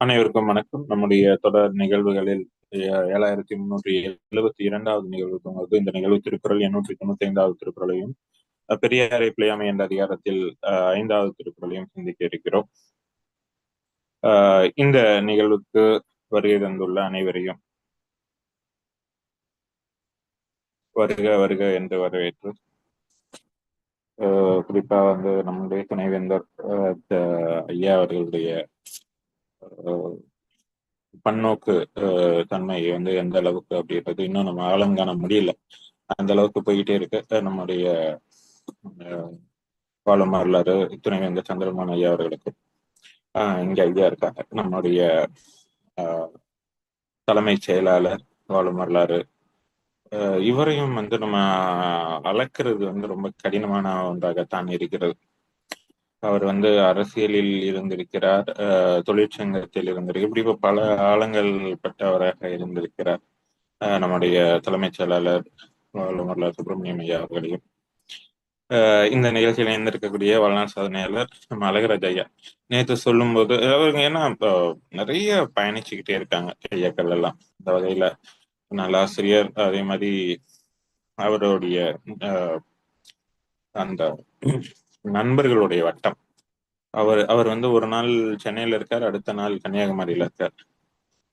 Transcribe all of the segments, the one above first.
அனைவருக்கும் வணக்கம். நம்முடைய தொடர் நிகழ்வுகளில் ஏழாயிரத்தி முன்னூற்றி எழுபத்தி இரண்டாவது நிகழ்வு துவங்குவது இந்த நிகழ்வு திருக்குறள் எண்ணூற்றி தொண்ணூத்தி ஐந்தாவது திருக்குறளையும் பெரியாரை பிழையாமை என்ற அதிகாரத்தில் அஹ், ஐந்தாவது திருக்குறளையும் சிந்திக்க இருக்கிறோம். இந்த நிகழ்வுக்கு வருகை தந்துள்ள அனைவரையும் வருக வருக என்று வரவேற்று குறிப்பா வந்து நம்முடைய துணைவேந்தர் அஹ், ஐயா அவர்களுடைய பன்னோக்கு தன்மை வந்து எந்த அளவுக்கு அப்படின்றது இன்னும் நம்ம ஆழம் காண முடியல. அந்த அளவுக்கு போயிட்டே இருக்கு. நம்முடைய அஹ், வாழும் வரலாறு துணைவேந்தர் சந்திரமோகன் ஐயா அவர்களுக்கு. ஆஹ், இங்க ஐயா இருக்காங்க. நம்முடைய ஆஹ், தலைமைச் செயலாளர் வாழும் வரலாறு இவரையும் வந்து நம்ம அளக்கிறது வந்து ரொம்ப கடினமான ஒன்றாகத்தான் இருக்கிறது. அவர் வந்து அரசியலில் இருந்திருக்கிறார் அஹ், தொழிற்சங்கத்தில் இருந்திருக்கிறார். இப்படி இப்ப பல ஆழங்கள் பட்டவராக இருந்திருக்கிறார். நம்முடைய தலைமைச் செயலாளர் வரலாறு சுப்பிரமணியம் ஐயா அவர்களையும். இந்த நிகழ்ச்சியில் இணைந்திருக்கக்கூடிய வாழ்நாள் சாதனையாளர் நம்ம அழகராஜ் ஐயா. நேற்று சொல்லும்போது அவங்க ஏன்னா இப்போ நிறைய பயணிச்சுக்கிட்டே இருக்காங்க ஐயாக்கள் எல்லாம். இந்த வகையில நல்ல ஆசிரியர் அதே மாதிரி அவருடைய அஹ், அந்த நண்பர்களுடைய வட்டம். அவர் அவர் வந்து ஒரு நாள் சென்னையில இருக்கார் அடுத்த நாள் கன்னியாகுமரியில இருக்கார்.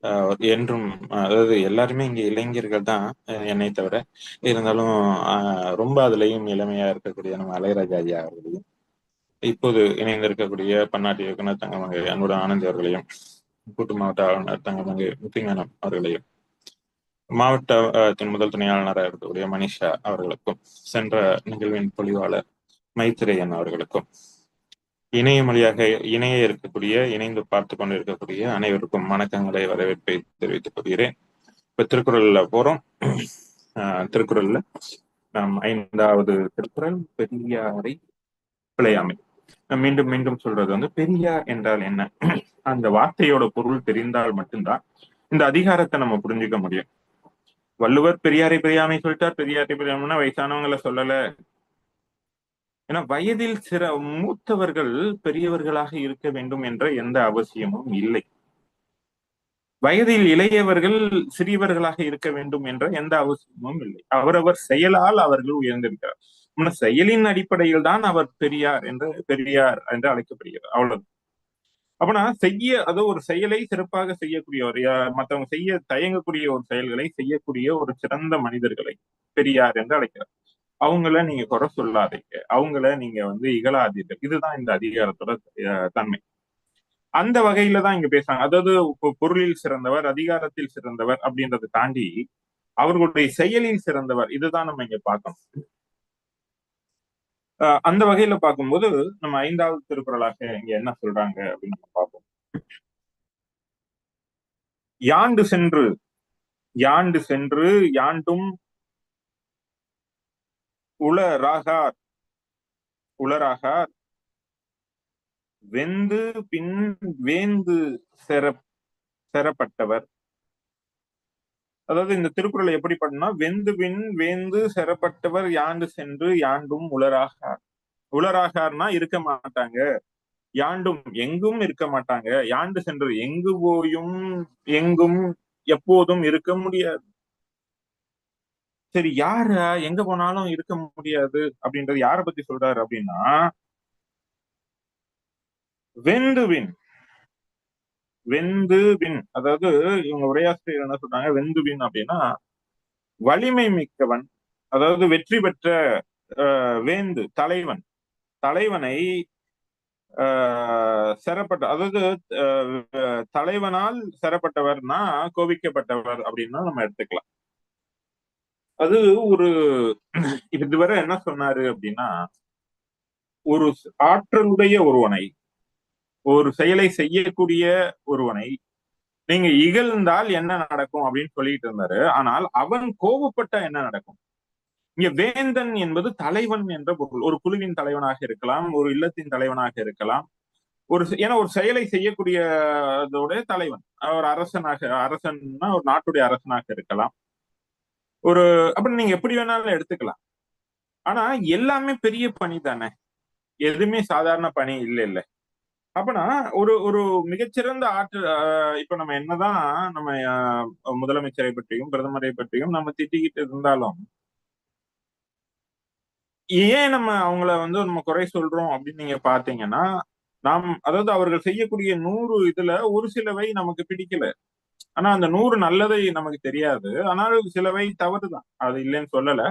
ஆஹ் என்றும் அதாவது எல்லாருமே இங்க இளைஞர்கள் தான் என்னை தவிர இருந்தாலும் ஆஹ் ரொம்ப அதுலயும் இளமையா இருக்கக்கூடிய நம்ம அலையராஜா ஐயா அவர்களையும் இப்போது இணைந்திருக்கக்கூடிய பன்னாட்டு இயக்குனர் தங்கமங்கை அன்புடன் ஆனந்த் அவர்களையும் கூட்டு மாவட்ட ஆளுநர் தங்கமங்கை முத்திங்கனம் அவர்களையும் மாவட்டத்தின் முதல் துணை ஆளுநராக இருக்கக்கூடிய மனிஷா அவர்களுக்கும் சென்ற நிகழ்வின் பொழிவாளர் மைத்திரையன் அவர்களுக்கும். இணைய மொழியாக இணைய இருக்கக்கூடிய இணைந்து பார்த்து கொண்டு இருக்கக்கூடிய அனைவருக்கும் வணக்கங்களை வரவேற்பை தெரிவித்துக் கொள்கிறேன். இப்ப திருக்குறள்ல போறோம். ஆஹ் திருக்குறள்ல நாம் ஐந்தாவது திருக்குறள் பெரியாரை பிழையாமை. நான் மீண்டும் மீண்டும் சொல்றது வந்து பெரியார் என்றால் என்ன? அந்த வார்த்தையோட பொருள் தெரிந்தால் மட்டும்தான் இந்த அதிகாரத்தை நம்ம புரிஞ்சுக்க முடியும். வள்ளுவர் பெரியாரை பெரியாமை சொல்லிட்டார் பெரியாரை பெரியாமைன்னா வயசானவங்களை சொல்லல. ஏன்னா வயதில் சில மூத்தவர்கள் பெரியவர்களாக இருக்க வேண்டும் என்ற எந்த அவசியமும் இல்லை. வயதில் இளையவர்கள் சிறியவர்களாக இருக்க வேண்டும் என்ற எந்த அவசியமும் இல்லை. அவரவர் செயலால் அவர்கள் உயர்ந்திருக்கிறார். ஆனா செயலின் அடிப்படையில் தான் அவர் பெரியார் என்று பெரியார் என்று அழைக்கப்படுகிறார். அவ்வளவு. அப்பனா செய்ய அதோ ஒரு செயலை சிறப்பாக செய்யக்கூடியவர் யா- மற்றவங்க செய்ய தயங்கக்கூடிய ஒரு செயல்களை செய்யக்கூடிய ஒரு சிறந்த மனிதர்களை பெரியார் என்று அழைக்கிறார். அவங்கள நீங்க குறை சொல்லாதீங்க. அவங்கள நீங்க வந்து இகழாதீங்க. இதுதான் இந்த அதிகாரத்தோட தன்மை. அந்த வகையில தான் இங்க பேசுறாங்க. அதாவது இப்போ பொருளில் சிறந்தவர் அதிகாரத்தில் சிறந்தவர் அப்படின்றத தாண்டி அவர்களுடைய செயலில் சிறந்தவர் இதுதான் நம்ம இங்க பார்க்கணும். அஹ், அந்த வகையில பார்க்கும்போது நம்ம ஐந்தாவது திருக்குறளாக இங்க என்ன சொல்றாங்க அப்படின்னு நம்ம பார்ப்போம். யாண்டு சென்று யாண்டு சென்று யாண்டும் உளராகார். உளராகார். வெந்து பின் வேந்து செர செரப்பட்டவர் அதாவது இந்த திருக்குறளை எப்படி பண்ணா வெந்து பின் வேந்து செரப்பட்டவர் யாண்டு சென்று யாண்டும் உளராகார். உளராகார்னா இருக்க மாட்டாங்க. யாண்டும் எங்கும் இருக்க மாட்டாங்க. யாண்டு சென்று எங்கு போயும் எங்கும் எப்போதும் இருக்க முடியாது. சரி யார எங்க போனாலும் இருக்க முடியாது அப்படின்றது யார பத்தி சொல்றாரு அப்படின்னா வெந்து வின் வெந்து வின் அதாவது இவங்க உரையாசிரியர் என்ன சொல்றாங்க? வெந்து வின் அப்படின்னா வலிமை மிக்கவன் அதாவது வெற்றி பெற்ற அஹ், வேந்து தலைவன். தலைவனை ஆஹ், செரப்பட்ட அதாவது தலைவனால் செரப்பட்டவர்னா கோவிக்கப்பட்டவர் அப்படின்னா நம்ம எடுத்துக்கலாம். அது ஒரு இதுவரை என்ன சொன்னாரு அப்படின்னா ஒரு ஆற்றலுடைய ஒருவனை ஒரு செயலை செய்யக்கூடிய ஒருவனை நீங்க இகழ்ந்தால் என்ன நடக்கும் அப்படின்னு சொல்லிட்டு இருந்தாரு. ஆனால் அவன் கோபப்பட்டா என்ன நடக்கும்? இங்க வேந்தன் என்பது தலைவன் என்ற பொருள். ஒரு குழுவின் தலைவனாக இருக்கலாம் ஒரு இல்லத்தின் தலைவனாக இருக்கலாம். ஒரு ஏன்னா ஒரு செயலை செய்யக்கூடியதோட தலைவன். ஒரு அரசனாக அரசன்னா ஒரு நாட்டுடைய அரசனாக இருக்கலாம். ஒரு அப்படி நீங்க எப்படி வேணாலும் எடுத்துக்கலாம். ஆனா எல்லாமே பெரிய பணி தானே. எதுவுமே சாதாரண பணி இல்ல இல்ல. அப்பனா ஒரு ஒரு மிகச்சிறந்த ஆற்று இப்ப நம்ம என்னதான் நம்ம முதலமைச்சரை பற்றியும் பிரதமரை பற்றியும் நம்ம திட்டிக்கிட்டு இருந்தாலும் ஏன் நம்ம அவங்கள வந்து நம்ம குறை சொல்றோம் அப்படின்னு நீங்க பாத்தீங்கன்னா நாம் அதாவது அவர்கள் செய்யக்கூடிய நூறு இதுல ஒரு சிலவை நமக்கு பிடிக்கல. ஆனா அந்த நூறு நல்லதை நமக்கு தெரியாது. ஆனால் சிலவை தவறுதான். அது இல்லைன்னு சொல்லல.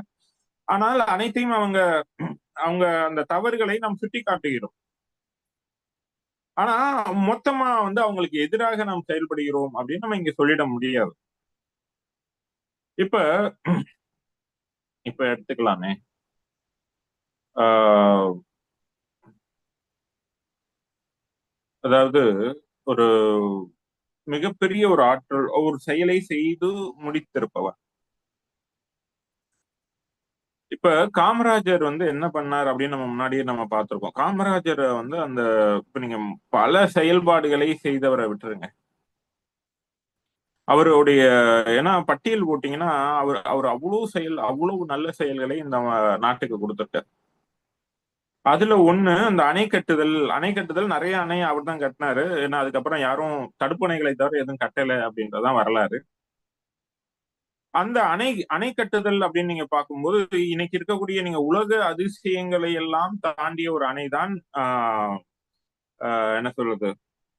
ஆனால் அனைத்தையும் அவங்க அவங்க அந்த தவறுகளை நாம் சுட்டி காட்டுகிறோம் ஆனா மொத்தமா வந்து அவங்களுக்கு எதிராக நாம் செயல்படுகிறோம் அப்படின்னு நம்ம இங்க சொல்லிட முடியாது. இப்ப இப்ப எடுத்துக்கலாமே. ஆஹ் அதாவது ஒரு மிகப்பெரிய ஒரு ஆற்றல் ஒரு செயலை செய்து முடித்திருப்பவர். இப்ப காமராஜர் வந்து என்ன பண்ணார் அப்படின்னு நம்ம முன்னாடியே நம்ம பார்த்திருக்கோம். காமராஜர் வந்து அந்த இப்ப நீங்க பல செயல்பாடுகளை செய்தவரை விட்டுருங்க. அவருடைய ஏன்னா பட்டியல் போட்டீங்கன்னா அவர் அவர் அவ்வளவு செயல் அவ்வளவு நல்ல செயல்களை இந்த நாட்டுக்கு கொடுத்துருக்காரு அதுல ஒண்ணு அந்த அணை கட்டுதல் அணை கட்டுதல் நிறைய அணை அவர் தான் கட்டினாரு. ஏன்னா அதுக்கப்புறம் யாரும் தடுப்பணைகளை தவிர எதுவும் கட்டல அப்படின்றதான் வரலாறு. அந்த அணை அணை கட்டுதல் அப்படின்னு நீங்க பார்க்கும்போது இன்னைக்கு இருக்கக்கூடிய நீங்க உலக அதிசயங்களை எல்லாம் தாண்டிய ஒரு அணை தான் ஆஹ் என்ன சொல்றது?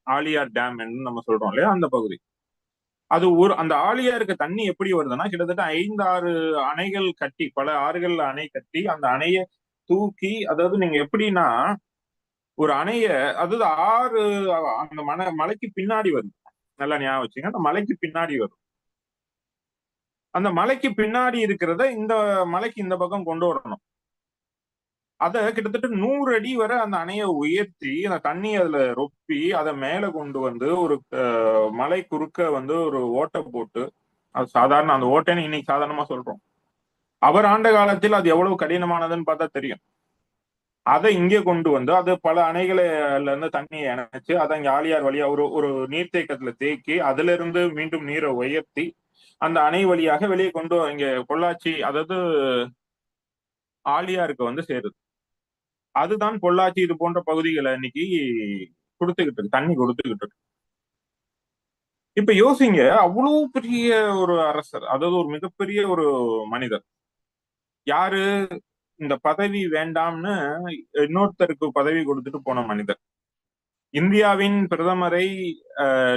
ஆலியார் டேம் நம்ம சொல்றோம் இல்லையா? அந்த பகுதி. அது ஒரு அந்த ஆலியாருக்கு தண்ணி எப்படி வருதுன்னா கிட்டத்தட்ட ஐந்து ஆறு அணைகள் கட்டி பல ஆறுகள் அணை கட்டி அந்த அணையை தூக்கி அதாவது நீங்க எப்படின்னா ஒரு அணைய அதாவது ஆறு அந்த மலை மலைக்கு பின்னாடி வரும். நல்லா ஞாபகம் வச்சுங்க அந்த மலைக்கு பின்னாடி வரும். அந்த மலைக்கு பின்னாடி இருக்கிறத இந்த மலைக்கு இந்த பக்கம் கொண்டு வரணும். அத கிட்டத்தட்ட நூறு அடி வரை அந்த அணையை உயர்த்தி அந்த தண்ணி அதுல ரொப்பி அதை மேல கொண்டு வந்து ஒரு மலை குறுக்க வந்து ஒரு ஓட்டை போட்டு அது சாதாரண அந்த ஓட்டைன்னு இன்னைக்கு சாதாரணமா சொல்றோம். அவர் ஆண்ட காலத்தில் அது எவ்வளவு கடினமானதுன்னு பார்த்தா தெரியும். அதை இங்கே கொண்டு வந்து அது பல அணைகள்ல இருந்து தண்ணியை இணைச்சு அதை இங்க ஆலியார் வழியா ஒரு ஒரு நீர்த்தேக்கத்துல தேக்கி அதுல இருந்து மீண்டும் நீரை உயர்த்தி அந்த அணை வழியாக வெளியே கொண்டு இங்க பொள்ளாச்சி அதாவது ஆலியாருக்கு வந்து சேருது. அதுதான் பொள்ளாச்சி இது போன்ற பகுதிகளை இன்னைக்கு கொடுத்துக்கிட்டு இருக்கு தண்ணி கொடுத்துக்கிட்டு இருக்கு. இப்ப யோசிங்க அவ்வளவு பெரிய ஒரு அரசர் அதாவது ஒரு மிகப்பெரிய ஒரு மனிதர் யாரு இந்த பதவி வேண்டாம்னு இன்னொருத்தருக்கு பதவி கொடுத்துட்டு போன மனிதர். இந்தியாவின் பிரதமரை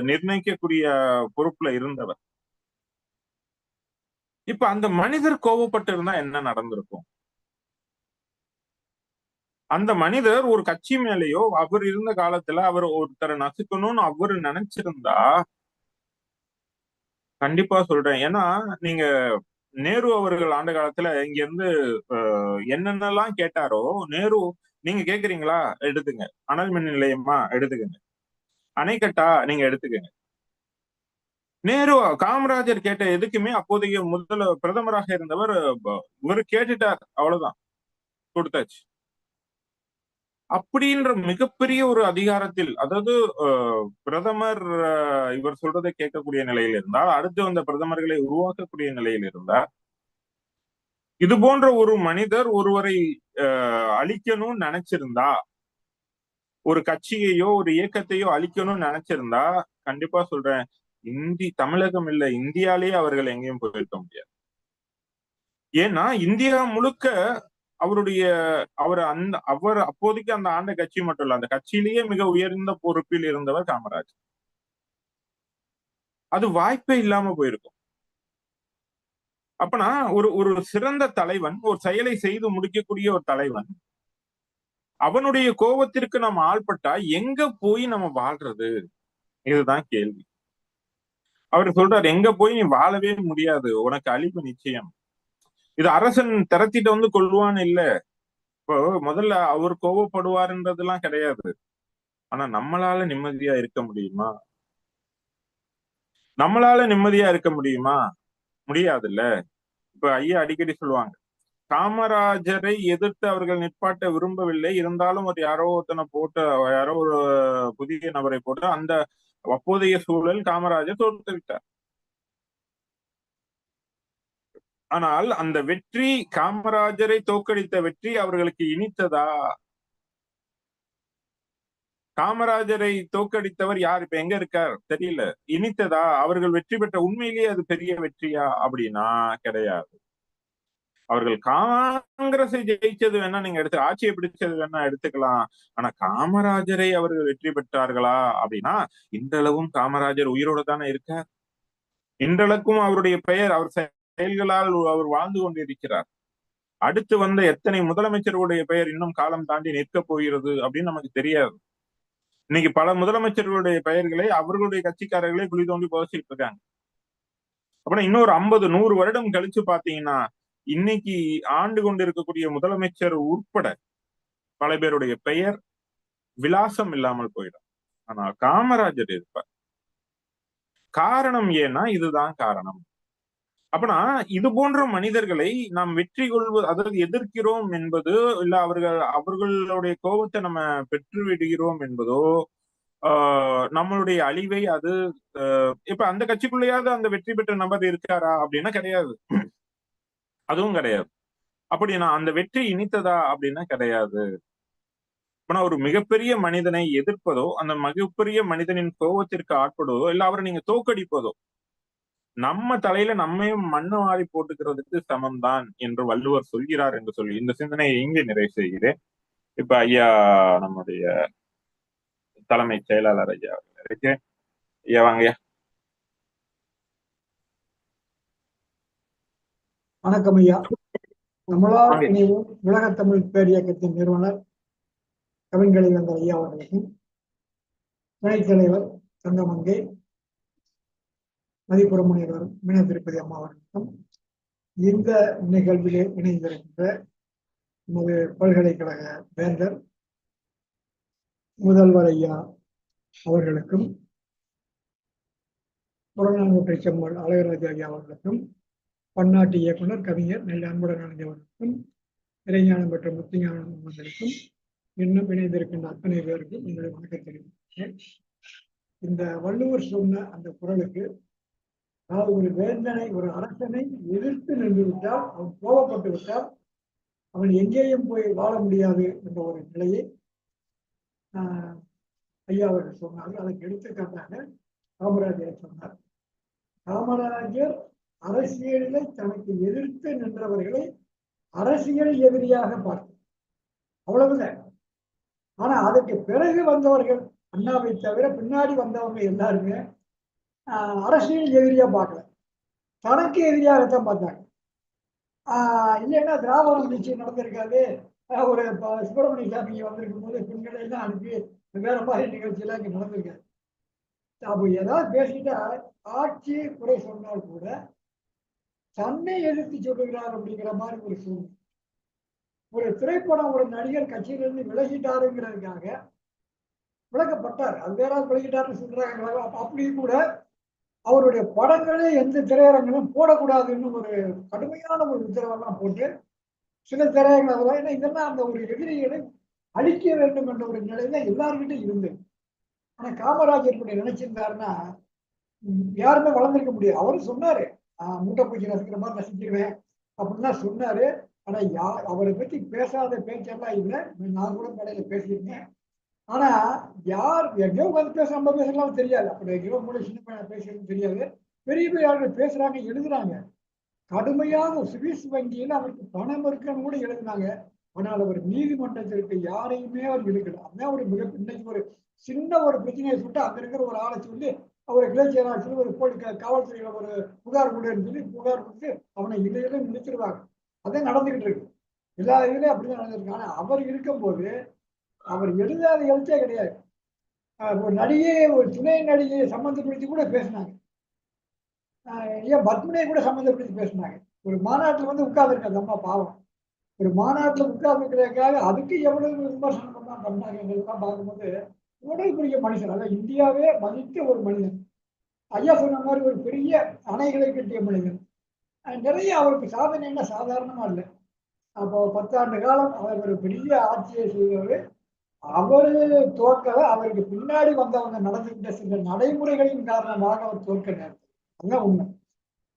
நிர்ணயிக்கக்கூடிய பொறுப்புல இருந்தவர். இப்ப அந்த மனிதர் கோபப்பட்டு இருந்தா என்ன நடந்திருக்கும்? அந்த மனிதர் ஒரு கட்சி மேலேயோ அவர் இருந்த காலத்துல அவர் ஒருத்தரை நசுக்கணும்னு அவரு நினைச்சிருந்தா கண்டிப்பா சொல்றேன். ஏன்னா நீங்க நேரு அவர்கள் ஆண்ட காலத்துல இங்க இருந்து என்னென்னலாம் கேட்டாரோ நேரு நீங்க கேக்குறீங்களா? எடுத்துங்க. அனல் மின் நிலையமா? எடுத்துக்கங்க. அணைக்கட்டா? நீங்க எடுத்துக்கங்க. நேரு காமராஜர் கேட்ட எதுக்குமே அப்போதைய முதல்ல பிரதமராக இருந்தவர் இவர் கேட்டுட்டார். அவ்வளவுதான். கொடுத்தாச்சு. அப்படின்ற மிகப்பெரிய ஒரு அதிகாரத்தில் அதாவது பிரதமர் இவர் சொல்றதை கேட்கக்கூடிய நிலையில் இருந்தால் அடுத்து வந்த பிரதமர்களை உருவாக்கக்கூடிய நிலையில் இருந்தால் இது போன்ற ஒரு மனிதர் ஒருவரை அழிக்கணும்னு நினைச்சிருந்தா ஒரு கட்சியையோ ஒரு இயக்கத்தையோ அழிக்கணும்னு நினைச்சிருந்தா கண்டிப்பா சொல்றேன் இந்தி தமிழகம் இல்ல இந்தியாலேயே அவர்கள் எங்கேயும் போயிருக்க முடியாது. ஏன்னா இந்தியா முழுக்க அவருடைய அவர் அந்த அவர் அப்போதைக்கு அந்த ஆண்ட கட்சி மட்டும் இல்ல அந்த கட்சியிலேயே மிக உயர்ந்த பொறுப்பில் இருந்தவர் காமராஜ். அது வாய்ப்பே இல்லாம போயிருக்கும். அப்பனா ஒரு ஒரு சிறந்த தலைவன் ஒரு செயலை செய்து முடிக்கக்கூடிய ஒரு தலைவன் அவனுடைய கோபத்திற்கு நம்ம ஆள்பட்டா எங்க போய் நம்ம வாழ்றது? இதுதான் கேள்வி. அவர் சொல்றாரு எங்க போய் நீ வாழவே முடியாது. உனக்கு அழிவு நிச்சயம். இது அரசன் திரத்திட்டு வந்து கொள்வான்னு இல்ல. இப்போ முதல்ல அவர் கோவப்படுவாருன்றதெல்லாம் கிடையாது. ஆனா நம்மளால நிம்மதியா இருக்க முடியுமா? நம்மளால நிம்மதியா இருக்க முடியுமா? முடியாதுல்ல. இப்ப ஐயா அடிக்கடி சொல்லுவாங்க காமராஜரை எதிர்த்து அவர்கள் நிற்பாட்ட விரும்பவில்லை. இருந்தாலும் ஒரு யாரோ ஒருத்தனை போட்டு யாரோ ஒரு புதிய நபரை போட்டு அந்த அப்போதைய சூழல் காமராஜர் தோற்று ஆனால் அந்த வெற்றி காமராஜரை தோக்கடித்த வெற்றி அவர்களுக்கு இனித்ததா? காமராஜரை தோக்கடித்தவர் யார்? இப்ப எங்க இருக்கார்? தெரியல. இனித்ததா? அவர்கள் வெற்றி பெற்ற உண்மையிலேயே அது பெரிய வெற்றியா? அப்படின்னா கிடையாது. அவர்கள் காங்கிரஸை ஜெயிச்சது வேணா நீங்க எடுத்து ஆட்சியை பிடிச்சது வேணா எடுத்துக்கலாம். ஆனா காமராஜரை அவர்கள் வெற்றி பெற்றார்களா? அப்படின்னா இன்றளவும் காமராஜர் உயிரோட தானே இருக்கார். இன்றளவுக்கும் அவருடைய பெயர் அவர் செயல்களால் அவர் வாழ்ந்து கொண்டிருக்கிறார். அடுத்து வந்த எத்தனை முதலமைச்சர்களுடைய பெயர் இன்னும் காலம் தாண்டி நிற்க போகிறது அப்படின்னு நமக்கு தெரியாது. இன்னைக்கு பல முதலமைச்சர்களுடைய பெயர்களை அவர்களுடைய கட்சிக்காரர்களே குழி தோண்டி புதைச்சிட்டு இருக்காங்க. அப்புறம் இன்னொரு ஐம்பது நூறு வருடம் கழிச்சு பாத்தீங்கன்னா இன்னைக்கு ஆண்டு கொண்டு இருக்கக்கூடிய முதலமைச்சர் உட்பட பல பேருடைய பெயர் விலாசம் இல்லாமல் போயிடும். ஆனா காமராஜர் இருப்பார். காரணம் ஏன்னா இதுதான் காரணம். அப்பனா இது போன்ற மனிதர்களை நாம் வெற்றி கொள்வது அதாவது எதிர்க்கிறோம் என்பது இல்ல அவர்கள் அவர்களுடைய கோபத்தை நம்ம பெற்று விடுகிறோம் என்பதோ ஆஹ் நம்மளுடைய அழிவை அது இப்ப அந்த கட்சிக்குள்ளேயாவது அந்த வெற்றி பெற்ற நபர் இருக்காரா? அப்படின்னா கிடையாது. அதுவும் கிடையாது. அப்படின்னா அந்த வெற்றி இனித்ததா? அப்படின்னா கிடையாது. ஆனா ஒரு மிகப்பெரிய மனிதனை எதிர்ப்பதோ அந்த மிகப்பெரிய மனிதனின் கோபத்திற்கு ஆட்படுவதோ இல்ல அவரை நீங்க தோக்கடிப்பதோ நம்ம தலையில நம்மையும் மண்ணு மாறி போட்டுக்கிறதுக்கு சமம்தான் என்று வள்ளுவர் சொல்கிறார் என்று சொல்லி இந்த சிந்தனையை இங்கே நிறைவு செய்கிறேன். இப்ப ஐயா நம்முடைய தலைமை செயலாளர் ஐயா இருக்கு. ஐயா வாங்கய்யா வணக்கம் ஐயா. தமிழால் இணைவும் உலக தமிழ் பேரியக்கத்தின் நிறுவனர் கவின்களை வந்த ஐயா அவர்களுக்கும் துணைத் தலைவர் தங்கமங்கை மதிப்புற முனைவர் மீன திருப்பதி அம்மா அவர்களுக்கும் இந்த நிகழ்விலே இணைந்திருக்கின்ற நமது பல்கலைக்கழக வேந்தர் முதல்வர் ஐயா அவர்களுக்கும் புறநானூற்றை செம்மல் அழகராஜா ஐயா அவர்களுக்கும் பன்னாட்டு இயக்குனர் கவிஞர் நெல் அன்புடன் அவர்களுக்கும் இறைஞானம் பெற்ற முத்துஞானம் அவர்களுக்கும் இன்னும் இணைந்திருக்கின்ற அத்தனை பேருக்கும் என்னுடைய வணக்கம் தெரிவிக்கிறேன் இந்த வள்ளுவர் சொன்ன அந்த குரலுக்கு அதாவது ஒரு வேந்தனை ஒரு அரசனை எதிர்த்து நின்று விட்டால் அவன் கோபப்பட்டு விட்டால் அவன் எங்கேயும் போய் வாழ முடியாது என்ற ஒரு நிலையை ஐயா அவர்கள் சொன்னார்கள். அதற்கு எடுத்துக்காட்டாக காமராஜர் சொன்னார். காமராஜர் அரசியலில் தனக்கு எதிர்த்து நின்றவர்களை அரசியல் எதிரியாக பார்த்தார். அவ்வளவுதான். ஆனா அதுக்கு பிறகு வந்தவர்கள் அண்ணாவை தவிர பின்னாடி வந்தவங்க எல்லாருமே அரசியல் எதிரியாக பார்க்கல. தனக்கு எதிரியாகத்தான் பார்த்தாங்க. இல்லைன்னா திராவிடம் நிச்சயம் நடந்திருக்காது. ஒரு சுப்பிரமணிய சாமி வந்திருக்கும் போது பெண்களை எல்லாம் அனுப்பி வேற மாதிரி நிகழ்ச்சியெல்லாம் இங்கே நடந்திருக்காரு அப்போ ஏதாவது பேசிட்டா ஆட்சி குறை சொன்னால் கூட தன்னை எதிர்த்து சொல்லுகிறார் அப்படிங்கிற மாதிரி ஒரு சூழ்நிலை. ஒரு திரைப்படம் ஒரு நடிகர் கட்சியிலிருந்து விலகிட்டாருங்கிறதுக்காக விளக்கப்பட்டார். அது வேற விலகிட்டாருன்னு சொல்றாங்க அப்படி கூட அவருடைய படங்களே எந்த திரையரங்கிலும் போடக்கூடாதுன்னு ஒரு கடுமையான ஒரு உத்தரவெல்லாம் போட்டு சில திரையரங்கள் ஏன்னா இதெல்லாம் அந்த ஒரு எதிரிகளை அழிக்க வேண்டும் என்ற ஒரு நிலையில எல்லாருக்கிட்டும் இருந்தது. ஆனா காமராஜர் இப்படி நினைச்சிருந்தாருன்னா யாருமே வளர்ந்துருக்க முடியாது. அவரு சொன்னாரு நான் மூட்டை பூச்சி நசுக்கிற மாதிரி நசிச்சிருவேன் அப்படின்னு சொன்னாரு. ஆனா யார் அவரை பத்தி பேசாத பேச்செல்லாம் இல்லை. நான் கூட கடையில பேசியிருந்தேன். ஆனா யார் எங்கேயோ உட்காந்து பேச நம்ம பேசலாம் தெரியாது. அப்படி எங்கேயோ மூணு சின்ன பையன் பேசுறது தெரியாது. பெரிய பெரிய ஆளுகள் பேசுறாங்க எழுதுறாங்க. கடுமையாக சுவிஸ் வங்கியில் அவருக்கு பணம் இருக்குன்னு கூட எழுதினாங்க. ஆனால் அவர் நீதிமன்றத்திற்கு யாரையுமே அவர் எடுக்கல அதான் ஒரு மிக இன்னைக்கு ஒரு சின்ன ஒரு பிரச்சனையை சொல்லிட்டு அங்க இருக்கிற ஒரு ஆளை சொல்லி அவரை கிளர்ச்சியராக சொல்லி ஒரு போலி காவல்துறையில ஒரு புகார் கொடுன்னு சொல்லி புகார் கொடுத்து அவனை இதையில நிறுத்திடுவாங்க. அதே நடந்துகிட்டு இருக்கு. எல்லா இதுலயும் அப்படிதான் நடந்திருக்கு. ஆனா அவர் இருக்கும்போது அவர் எழுதாத எழுத்தே கிடையாது. ஒரு நடிகை ஒரு துணை நடிகையை சம்மந்தப்படுத்தி கூட பேசினாங்க. ஏன் பத்மினியை கூட சம்மந்தப்படுத்தி பேசினாங்க. ஒரு மாநாட்டில் வந்து உட்கார்ந்துருக்காங்க அம்மா பாவம். ஒரு மாநாட்டில் உட்கார்ந்துருக்கிறதுக்காக அதுக்கு எவ்வளவு விமர்சனம் தான் பண்ணாங்கன்றதுலாம் பார்க்கும்போது உடல் பெரிய மனுஷன் அதாவது இந்தியாவே மதித்த ஒரு மனிதன். ஐயா சொன்ன மாதிரி ஒரு பெரிய அணைகளை கட்டிய மனிதன். நிறைய அவருக்கு சாதனை என்ன? சாதாரணமா இல்லை. அப்போ பத்தாண்டு காலம் அவர் ஒரு பெரிய ஆட்சியை செய்தவர் அவரு தோற்க அவருக்கு பின்னாடி வந்தவங்க நடந்துகிட்ட சில நடைமுறைகளின் காரணமாக அவர் தோற்கிறார் அதுதான் உண்மை.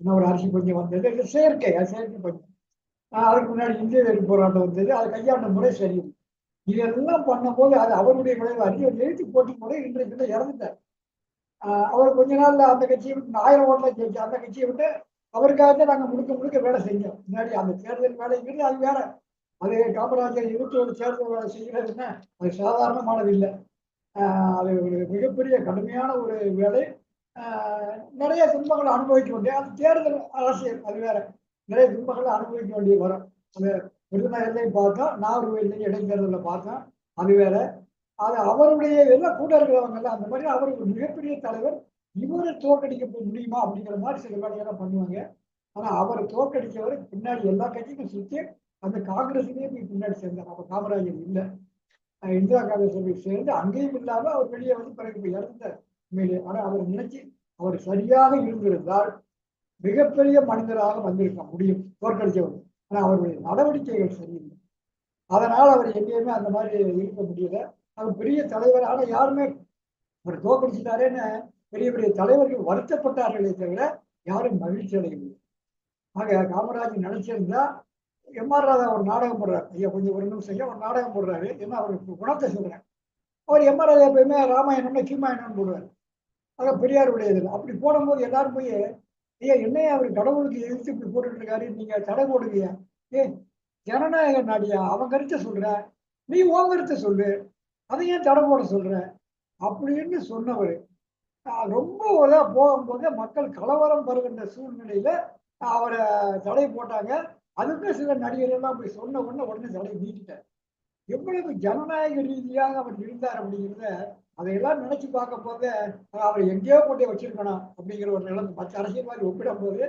இன்னும் ஒரு அரிசி பஞ்சம் வந்தது. செயற்கை செயற்கை பஞ்சம். அதுக்கு முன்னாடி இந்திய எதிர்ப்பு போராட்டம் வந்தது. அதை கையாண்ட முறை சரியில்லை இதெல்லாம் பண்ணும்போது அது அவருடைய விளைவு அதிக எழுத்து போட்டி கூட இன்றைக்கு கிட்ட இறந்துட்டார். ஆஹ் அவர் கொஞ்ச நாள்ல அந்த கட்சியை விட்டு ஆயிரம் ஓட்டுல ஜெயிச்சு அந்த கட்சியை விட்டு அவருக்காக தான் நாங்க முழுக்க முழுக்க வேலை செஞ்சோம். முன்னாடி அந்த தேர்தல் வேலைங்கிறது அது வேற. அது காமராஜர் இருபத்தி சேர்ந்து தேர்தல் செய்கிறதுன்னா அது சாதாரணமானது இல்லை. அது ஒரு மிகப்பெரிய கடுமையான ஒரு வேலை. நிறைய துன்பங்களை அனுபவிக்க வேண்டிய அது தேர்தல் அரசியல் அது வேற. நிறைய துன்பங்களை அனுபவிக்க வேண்டிய வரும். அது விருதுநகர்லையும் பார்த்தோம் நாகர்கோயிலையும் இடைத்தேர்தலில் பார்த்தோம் அது வேற. அது அவருடைய எல்லாம் கூட இருக்கிறவங்க அந்த மாதிரி அவர் ஒரு மிகப்பெரிய தலைவர். இவரை தோற்கடிக்க முடியுமா அப்படிங்கிற மாதிரி சில வேலையெல்லாம் பண்ணுவாங்க. ஆனால் அவரை தோற்கடிச்சவர் பின்னாடி எல்லா கட்சிக்கும் சுற்றி அந்த காங்கிரஸ்லயே போய் பின்னாடி சேர்ந்தார் அப்ப காமராஜர் இல்லை. இந்திரா காங்கிரஸ் போய் சேர்ந்து அங்கேயும் இல்லாம அவர் வெளியே வந்து பிறகு போய் இறந்தார். உண்மையிலே. ஆனா அவர் நினைச்சு அவர் சரியாக இருந்திருந்தால் மிகப்பெரிய மனிதராக வந்திருக்க முடியும். தோற்கடிச்சவர் ஆனா அவருடைய நடவடிக்கைகள் சரியில்லை. அதனால் அவர் எங்கேயுமே அந்த மாதிரி இருக்க முடியல. அவர் பெரிய தலைவர். ஆனா யாருமே அவர் தோற்கடிச்சிட்டாரேன்னு பெரிய பெரிய தலைவர்கள் வருத்தப்பட்டார்களே தவிர யாரும் மகிழ்ச்சி அடையவில்லை ஆக காமராஜ் நினைச்சிருந்தா எம் ஆர் ராதா ஒரு நாடகம் போடுறாரு. ஐயா கொஞ்சம் ஒரு நிமிஷம் ஐயா ஒரு நாடகம் போடுறாரு. என்ன அவருக்கு குணத்தை சொல்கிறேன் அவர் எம் ஆர் ராதா எப்பயுமே ராமாயணம்னா கீமாயணம்னு போடுவார். அதான் பெரியாருடைய இது அப்படி போடும்போது எல்லாரும் போய் ஐயா என்னையா அவர் கடவுளுக்கு எதிர்த்து இப்படி போட்டுட்டு இருக்காரு? நீங்க தடை போடுவீங்க ஏ ஜனநாயக நாடியா? அவன் கருத்தை சொல்ற. நீ உன் கருத்தை சொல்லு. அதை ஏன் தடை போட சொல்ற? அப்படின்னு சொன்னவர். ரொம்ப போகும்போது மக்கள் கலவரம் வருகின்ற சூழ்நிலையில அவரை தடை போட்டாங்க. அதுக்கு சில நடிகர்கள் எல்லாம் போய் சொன்ன உடனே உடனே தடை நீக்கிட்டார் எவ்வளவு ஜனநாயக ரீதியாக அவர் இருந்தார் அப்படிங்கிறத அதையெல்லாம் நினைச்சு பார்க்கும் போது அவர் எங்கேயோ கொண்டு வச்சிருக்கணும் அப்படிங்கிற ஒரு நிலைமை மற்ற அரசியல்வாதி ஒப்பிடும் போது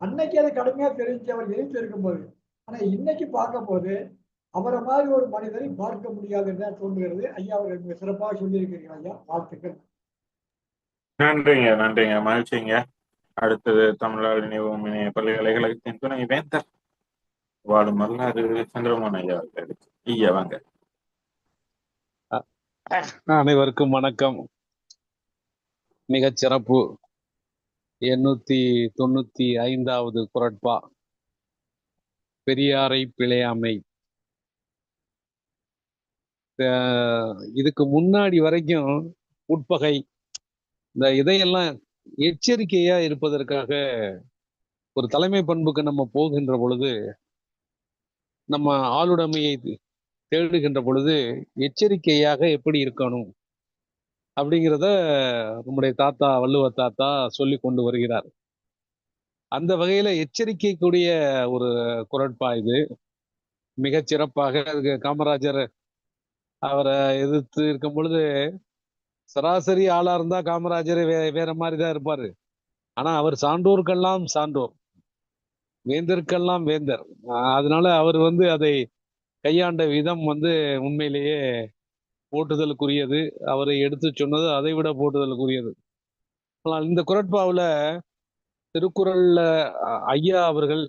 அன்னைக்கு அது கடுமையா தெரிஞ்சு அவர் எதிர்த்து இருக்கும்போது ஆனா இன்னைக்கு பார்க்கும் போது அவரை மாதிரி ஒரு மனிதரை பார்க்க முடியாதுன்னு தோன்றுகிறது. ஐயா அவர் மிக சிறப்பாக சொல்லியிருக்கிறீங்க ஐயா. வாழ்த்துக்கள். நன்றிங்க நன்றிங்க. மகிழ்ச்சிங்க. அடுத்தது தமிழ்நாடு நினைவு பல்கலைக்கழகத்தின் துணை வேந்தர் வாழும் வரலாறு சந்திரமோகன் ஐயா அவர்களுக்கு ஐயா வாங்க. அனைவருக்கும் வணக்கம். மிகச் சிறப்பு. எண்ணூத்தி தொண்ணூத்தி ஐந்தாவது குரட்பா பெரியாரை பிழையாமை. இதுக்கு முன்னாடி வரைக்கும் உட்பகை. இந்த இதையெல்லாம் எச்சரிக்கையா இருப்பதற்காக ஒரு தலைமை பண்புக்கு நம்ம போகின்ற பொழுது நம்ம ஆளுடைமையை தேடுகின்ற பொழுது எச்சரிக்கையாக எப்படி இருக்கணும் அப்படிங்கிறத நம்முடைய தாத்தா வள்ளுவ தாத்தா சொல்லி கொண்டு வருகிறார். அந்த வகையில எச்சரிக்கைக்குரிய ஒரு குரட்பா இது. மிகச் சிறப்பாக காமராஜர் அவரை எதிர்த்து இருக்கும் பொழுது சராசரி ஆளா இருந்தா காமராஜர் வே வேற மாதிரி தான் இருப்பாரு. ஆனா அவர் சான்றோர்க்கெல்லாம் சான்றோர். வேந்தருக்கெல்லாம் வேந்தர். அதனால அவர் வந்து அதை கையாண்ட விதம் வந்து உண்மையிலேயே போட்டுதலுக்குரியது. அவரை எடுத்து சொன்னது அதை விட போட்டுதலுக்குரியது. ஆனால் இந்த குரட்பாவில் திருக்குறள்ல ஐயா அவர்கள்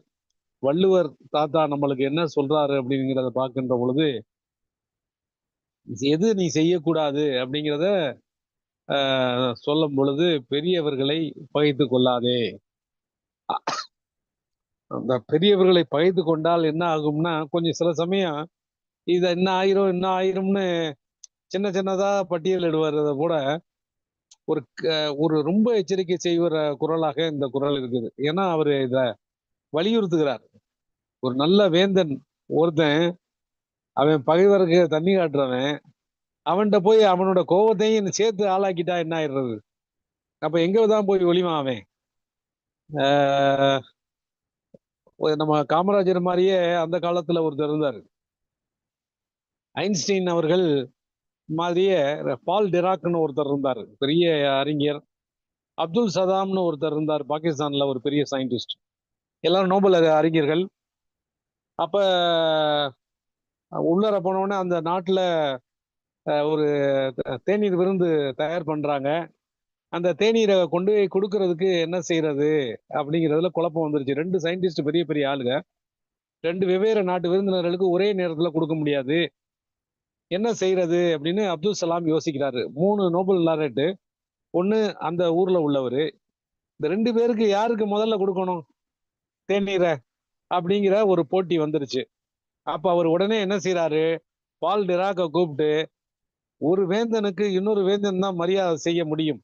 வள்ளுவர் தாத்தா நம்மளுக்கு என்ன சொல்றாரு அப்படிங்கிறத பார்க்கின்ற பொழுது எது நீ செய்யக்கூடாது அப்படிங்கிறத ஆஹ், சொல்லும் பொழுது பெரியவர்களை பகைத்து கொள்ளாதே. அந்த பெரியவர்களை பகைத்து கொண்டால் என்ன ஆகும்னா கொஞ்சம் சில சமயம் இது என்ன ஆயிரும் என்ன ஆயிரும்னு சின்ன சின்னதா பட்டியலிடுவதை கூட ஒரு க- ஒரு ரொம்ப எச்சரிக்கை செய்வர குரலாக இந்த குரல் இருக்குது. ஏன்னா அவர் இத வலியுறுத்துகிறார். ஒரு நல்ல வேந்தன் ஒருத்தன் அவன் பகைவருக்கு தண்ணி காட்டுறவன் அவன்கிட்ட போய் அவனோட கோபத்தையும் சேர்த்து ஆளாக்கிட்டா என்ன ஆயிடுறது? அப்ப எங்க தான் போய் ஒளிமா அவன்? ஆஹ் நம்ம காமராஜர் மாதிரியே அந்த காலத்துல ஒருத்தர் இருந்தார். ஐன்ஸ்டீன் அவர்கள் மாதிரியே பால் டிராக்னு ஒருத்தர் இருந்தார் பெரிய அறிஞர். அப்துல் சதாம்னு ஒருத்தர் இருந்தார் பாகிஸ்தான்ல ஒரு பெரிய சயின்டிஸ்ட் எல்லாரும் நோபல் அறிஞர்கள். அப்ப உள்ளர போனோடனே அந்த நாட்டில் ஒரு தேநீர் விருந்து தயார் பண்றாங்க. அந்த தேநீரை கொண்டு போய் கொடுக்கறதுக்கு என்ன செய்யறது அப்படிங்கிறதுல குழப்பம் வந்துருச்சு. ரெண்டு சயின்டிஸ்ட் பெரிய பெரிய ஆளுங்க. ரெண்டு வெவ்வேறு நாட்டு விருந்தினர்களுக்கு ஒரே நேரத்தில் கொடுக்க முடியாது. என்ன செய்யறது அப்படின்னு அப்துல் சலாம் யோசிக்கிறாரு. மூணு நோபல் லாரேட்டு. ஒன்று அந்த ஊரில் உள்ளவர். இந்த ரெண்டு பேருக்கு யாருக்கு முதல்ல கொடுக்கணும்? தேநீரை அப்படிங்கிற ஒரு போட்டி வந்துருச்சு. அப்போ அவர் உடனே என்ன செய்கிறாரு பால் டிராக்கை கூப்பிட்டு ஒரு வேந்தனுக்கு இன்னொரு வேந்தன் தான் மரியாதை செய்ய முடியும்.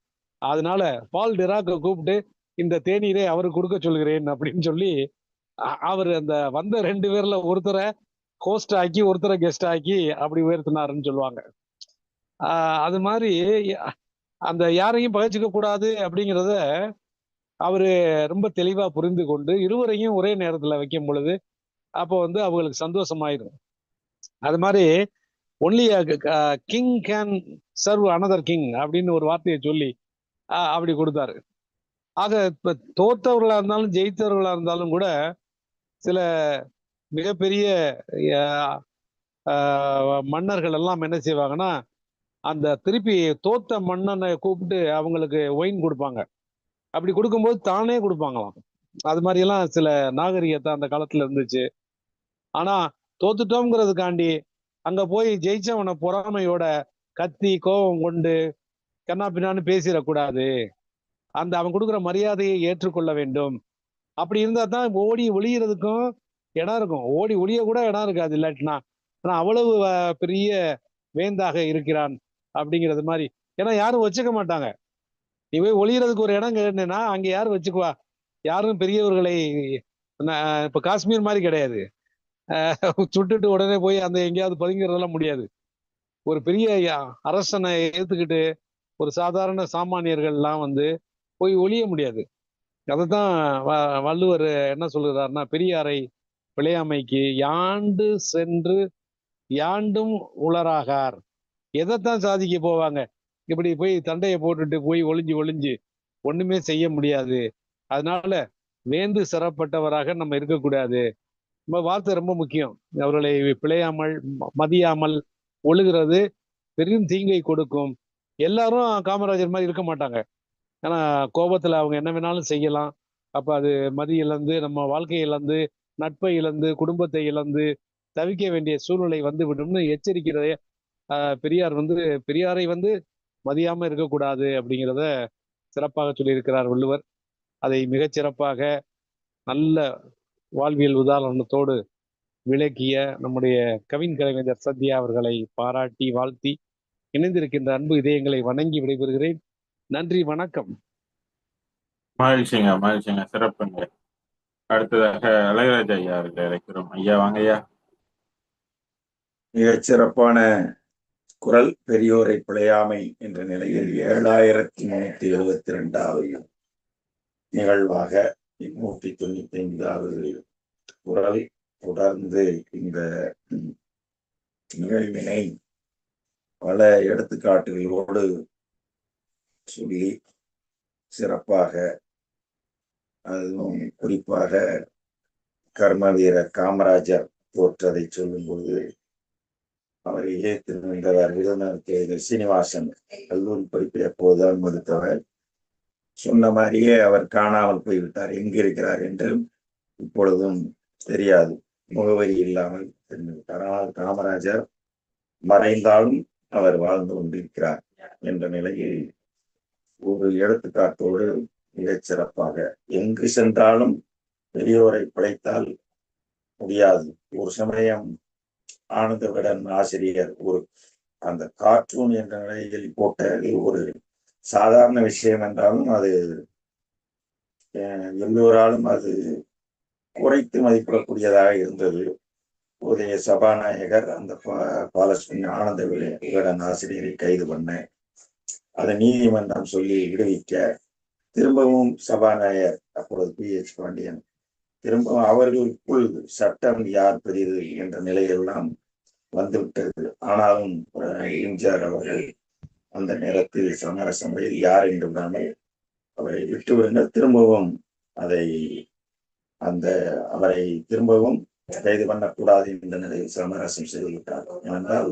அதனால பால் டிராக்க கூப்பிட்டு இந்த தேநீரை அவருக்கு கொடுக்க சொல்கிறேன் அப்படின்னு சொல்லி அவர் அந்த வந்த ரெண்டு பேர்ல ஒருத்தரை ஹோஸ்ட் ஆக்கி ஒருத்தரை கெஸ்ட் ஆக்கி அப்படி உயர்த்தினாருன்னு சொல்லுவாங்க. அது மாதிரி அந்த யாரையும் பகைச்சிக்க கூடாது அப்படிங்கிறத அவரு ரொம்ப தெளிவா புரிந்து கொண்டு இருவரையும் ஒரே நேரத்துல வைக்கும் பொழுது அப்போ வந்து அவங்களுக்கு சந்தோஷமாயிடும் அது மாதிரி only king can serve another king அப்படின்னு ஒரு வார்த்தையை சொல்லி அப்படி கொடுத்தாரு. ஆக இப்ப தோத்தவர்களா இருந்தாலும் ஜெயித்தவர்களா இருந்தாலும் கூட சில மிகப்பெரிய ஆஹ், மன்னர்கள் எல்லாம் என்ன செய்வாங்கன்னா அந்த திருப்பி தோத்த மன்னனை கூப்பிட்டு அவங்களுக்கு ஒயின் கொடுப்பாங்க. அப்படி கொடுக்கும்போது தானே கொடுப்பாங்களாம். அது மாதிரி எல்லாம் சில நாகரிகத்தை அந்த காலத்துல இருந்துச்சு. ஆனா தோத்துட்டோங்கிறதுக்காண்டி அங்க போய் ஜெயிச்சவனை பொறாமையோட கத்தி கோபம் கொண்டு கண்ணா பின்னான்னு பேசிடக்கூடாது. அந்த அவன் கொடுக்குற மரியாதையை ஏற்றுக்கொள்ள வேண்டும். அப்படி இருந்தா தான் ஓடி ஒளியறதுக்கும் இடம் இருக்கும். ஓடி ஒளிய கூட இடம் இருக்காது இல்லாட்டினா. ஆனா அவ்வளவு பெரிய வேந்தாக இருக்கிறான் அப்படிங்கிறது மாதிரி. ஏன்னா யாரும் வச்சுக்க மாட்டாங்க. நீ போய் ஒளியறதுக்கு ஒரு இடம் கேட்டேன்னா அங்க யாரும் வச்சுக்குவா? யாரும் பெரியவர்களை இப்போ இப்ப காஷ்மீர் மாதிரி கிடையாது. அஹ் சுட்டுட்டு உடனே போய் அந்த எங்கேயாவது பதுங்கிறதெல்லாம் முடியாது. ஒரு பெரிய அரசனை ஏத்துக்கிட்டு ஒரு சாதாரண சாமானியர்கள்லாம் வந்து போய் ஒளிய முடியாது. அதைத்தான் வ- வள்ளுவர் என்ன சொல்கிறாருன்னா பெரியாரை பிழையாமைக்கு யாண்டு சென்று யாண்டும் உளராகார். எதைத்தான் சாதிக்க போவாங்க? இப்படி போய் தண்டையை போட்டுட்டு போய் ஒளிஞ்சு ஒளிஞ்சு ஒண்ணுமே செய்ய முடியாது. அதனால வேந்து சிறப்பட்டவராக நம்ம இருக்கக்கூடாது. நம்ம வார்த்தை ரொம்ப முக்கியம். அவர்களை பிழையாமல் மதியாமல் ஒழுகிறது பெரும் தீங்கை கொடுக்கும். எல்லாரும் காமராஜர் மாதிரி இருக்க மாட்டாங்க. ஏன்னா கோபத்தில் அவங்க என்ன வேணாலும் செய்யலாம். அப்போ அது மதி இழந்து நம்ம வாழ்க்கை இழந்து நட்பை இழந்து குடும்பத்தை இழந்து தவிக்க வேண்டிய சூழ்நிலை வந்து விடும்னு எச்சரிக்கிறதே பெரியார் வந்து பெரியாரை வந்து மதியாம இருக்கக்கூடாது அப்படிங்கிறத சிறப்பாக சொல்லியிருக்கிறார் வள்ளுவர். அதை மிகச் சிறப்பாக நல்ல வாழ்வியல் உதாரணத்தோடு விளக்கிய நம்முடைய கவின் கலைஞர் சத்யா அவர்களை பாராட்டி வாழ்த்தி இணைந்திருக்கின்ற அன்பு இதயங்களை வணங்கி விடைபெறுகிறேன். நன்றி வணக்கம். மகிழ்ச்சிங்க மகிழ்ச்சிங்க. சிறப்புங்க. அடுத்ததாக அழகராஜ் ஐயா அவர்களை அழைக்கிறோம். ஐயா வாங்க ஐயா. மிகச் சிறப்பான குரல் பெரியோரை பிழையாமை என்ற நிலையில் ஏழாயிரத்தி முன்னூத்தி எழுபத்தி ரெண்டாவது நிகழ்வாக நூற்றி தொண்ணூத்தி ஐந்தாவது குரல் தொடர்ந்து இந்த நிகழ்வினை பல எடுத்துக்காட்டுகளோடு சொல்லி சிறப்பாக அதுவும் குறிப்பாக கர்ம வீரர் காமராஜர் தோற்றதை சொல்லும்போது அவரை ஏற்று நின்றவர் விருதுநர் கே சீனிவாசன் கல்லூரி படிப்பை எப்போதுதான் முடித்தவர் சொன்ன மாதிரியே அவர் காணாமல் போய்விட்டார். எங்கிருக்கிறார் என்று இப்பொழுதும் தெரியாது. முகவரி இல்லாமல் தெரிந்துவிட்டார். ஆனால் காமராஜர் மறைந்தாலும் அவர் வாழ்ந்து கொண்டிருக்கிறார் என்ற நிலையில் ஒரு எடுத்துக்காட்டோடு மிகச் சிறப்பாக எங்கு சென்றாலும் பெரியோரை பிழைத்தால் முடியாது. ஒரு சமயம் ஆனந்த விடன் ஆசிரியர் ஒரு அந்த கார்ட்டூன் என்ற நிலையில் போட்டது ஒரு சாதாரண விஷயம் என்றாலும் அது அஹ், எல்லோராலும் அது குறைத்து மதிப்பிடக்கூடியதாக இருந்தது. உதய சபாநாயகர் அந்த பா- ஆனந்த விகடன் ஆசிரியரை கைது பண்ண அதை நீதிமன்றம் சொல்லி விடுவிக்க திரும்பவும் சபாநாயகர் அப்பொழுது பி. எச். பாண்டியன் திரும்பவும் அவர்களுக்குள் சட்டம் யார் பெரியது என்ற நிலையெல்லாம் வந்துவிட்டது. ஆனாலும் எம்ஜிஆர் அவர்கள் அந்த நேரத்தில் சமரச முறையில் யார் என்று விடாமல் அவரை விட்டுவிடுங்கள் திரும்பவும் அதை அந்த அவரை திரும்பவும் கைது பண்ணக்கூடாது என்ற நிலையில் சமரசம் செய்து விட்டார். ஏனென்றால்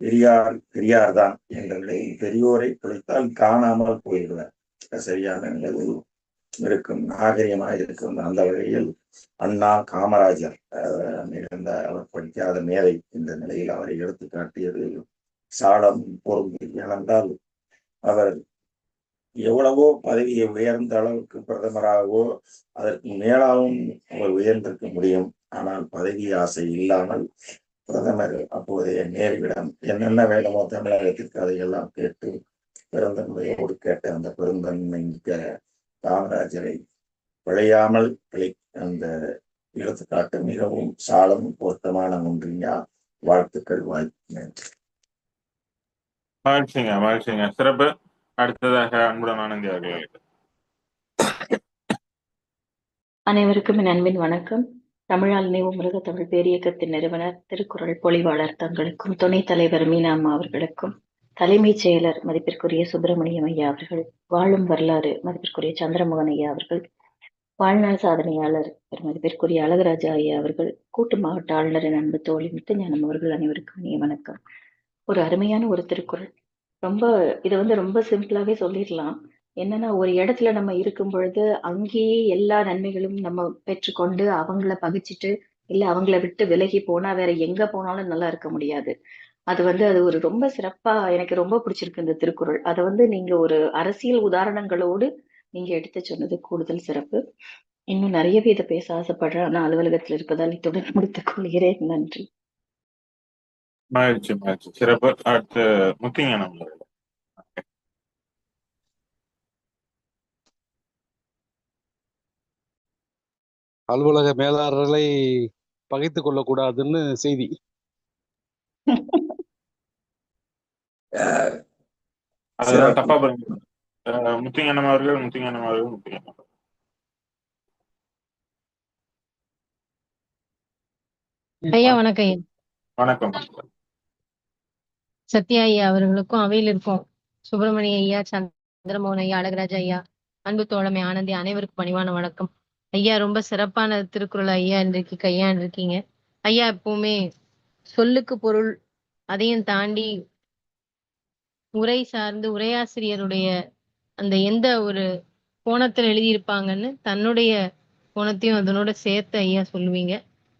பெரியார் பெரியார் தான் என்ற நிலையில் பெரியோரை குறைத்தால் காணாமல் போய்விடுவார். சரியான நிலையில் இருக்கும் நாகரிகமாக இருக்கும் அந்த வகையில் அண்ணா காமராஜர் நிகழ்ந்த அவர் படிக்காத மேதை என்ற நிலையில் அவரை எடுத்து காட்டியது சாலம் பொருந்தி. ஏனென்றால் அவர் எவ்வளவோ பதவியை உயர்ந்த அளவுக்கு பிரதமராகவோ அதற்கு மேலாகவும் அவர் உயர்ந்திருக்க முடியும். ஆனால் பதவி ஆசை இல்லாமல் பிரதமர் அப்போதைய நேருவிடம் என்னென்ன வேண்டுமோ தமிழகத்திற்கு அதையெல்லாம் கேட்டு பெருந்தன்மையோடு கேட்ட அந்த பெருந்தன்மை மிக்க காமராஜரை விளையாமல் விளை அந்த எடுத்துக்காட்டு மிகவும் சாலமும் பொருத்தமான ஒன்றியா? வாழ்த்துக்கள் வாழ்த்து மகிழ்ச்சிங்க மகிழ்ச்சிங்க. சிறப்பு. அடுத்ததாக அன்புடன் ஆனந்தி அவர்கள். அனைவருக்கும் என் அன்பின் வணக்கம். தமிழால் நினைவு உலக தமிழ் பேரியக்கத்தின் நிறுவனர் திருக்குறள் பொழிவாளர் தங்களுக்கும் துணைத் தலைவர் மீனாம்மா அவர்களுக்கும் தலைமைச் செயலர் மதிப்பிற்குரிய சுப்பிரமணியம் ஐயா அவர்கள் வாழும் வரலாறு மதிப்பிற்குரிய சந்திரமோகன் ஐயா அவர்கள் வாழ்நாள் சாதனையாளர் மதிப்பிற்குரிய அழகராஜா ஐயா அவர்கள் கூட்டு மாவட்ட ஆளுநரின் அன்பு தோழி முத்துஞானம் அவர்கள் அனைவருக்கும் இனிய வணக்கம். ஒரு அருமையான ஒரு திருக்குறள். ரொம்ப இதை வந்து ரொம்ப சிம்பிளாவே சொல்லிடலாம். என்னன்னா ஒரு இடத்துல நம்ம இருக்கும் பொழுது அங்கேயே எல்லா நன்மைகளும் நம்ம பெற்றுக்கொண்டு அவங்கள பகிச்சிட்டு இல்ல அவங்கள விட்டு விலகி போனா வேற எங்க போனாலும் நல்லா இருக்க முடியாது. அது வந்து அது ஒரு ரொம்ப சிறப்பா எனக்கு ரொம்ப பிடிச்சிருக்கு இந்த திருக்குறள். அதை வந்து நீங்க ஒரு அரசியல் உதாரணங்களோடு நீங்க எடுத்து சொன்னது கூடுதல் சிறப்பு. இன்னும் நிறையவே இதை பேச ஆசைப்படுறேன். ஆனா அலுவலகத்துல இருப்பதால் இத்துடன் முடித்துக் கொள்கிறேன். நன்றி. மகிழ்ச்சி மகிழ்ச்சி. சிறப்பு. அடுத்து முத்திஞானம் அலுவலக மேலாளர்களை பகைத்துக் கொள்ளக்கூடாதுன்னு செய்தி. அதெல்லாம் தப்பா பாருங்க முத்திஞானம் அவர்கள் முத்திஞானம் அவர்கள் முத்திஞானம் அவர்கள். ஐயா வணக்கம் ஐயா. வணக்கம். சத்யா ஐயா அவர்களுக்கும் அவையில் இருக்கும் சுப்பிரமணிய ஐயா சந்திரமோகன் ஐயா அழகராஜ் ஐயா அன்பு தோழமை ஆனந்தி அனைவருக்கும் பணிவான வணக்கம். ஐயா ரொம்ப சிறப்பான திருக்குறள் ஐயா இன்றைக்கு கையாண்டிருக்கீங்க. ஐயா எப்பவுமே சொல்லுக்கு பொருள் அதையும் தாண்டி உரை சார்ந்து உரையாசிரியருடைய அந்த எந்த ஒரு கோணத்துல எழுதியிருப்பாங்கன்னு தன்னுடைய கோணத்தையும் அதனோட சேர்த்து ஐயா சொல்லுவீங்க.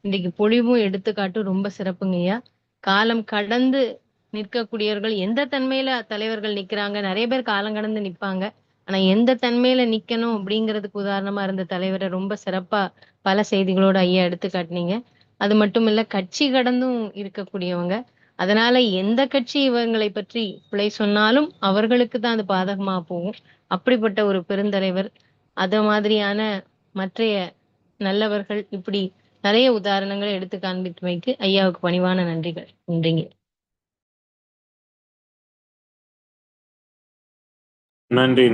இன்றைக்கு பொழிவும் எடுத்துக்காட்டும் ரொம்ப சிறப்புங்க ஐயா. காலம் கடந்து நிற்கக்கூடியவர்கள் எந்த தன்மையில தலைவர்கள் நிக்கிறாங்க? நிறைய பேர் காலம் கடந்து நிப்பாங்க. ஆனா எந்த தன்மையில நிக்கணும் அப்படிங்கிறதுக்கு உதாரணமா இருந்த தலைவரை ரொம்ப சிறப்பா பல செய்திகளோட ஐயா எடுத்து காட்டினீங்க. அது மட்டும் இல்ல கட்சி கடந்தும் இருக்கக்கூடியவங்க. அதனால எந்த கட்சி இவங்களை பற்றி பிழை சொன்னாலும் அவர்களுக்கு தான் அது பாதகமா போகும். அப்படிப்பட்ட ஒரு பெருந்தலைவர் அத மாதிரியான மற்றைய நல்லவர்கள் இப்படி நிறைய உதாரணங்களை எடுத்து காண்பித்துமைக்கு ஐயாவுக்கு பணிவான நன்றிகள். நன்றிங்க. நன்றி.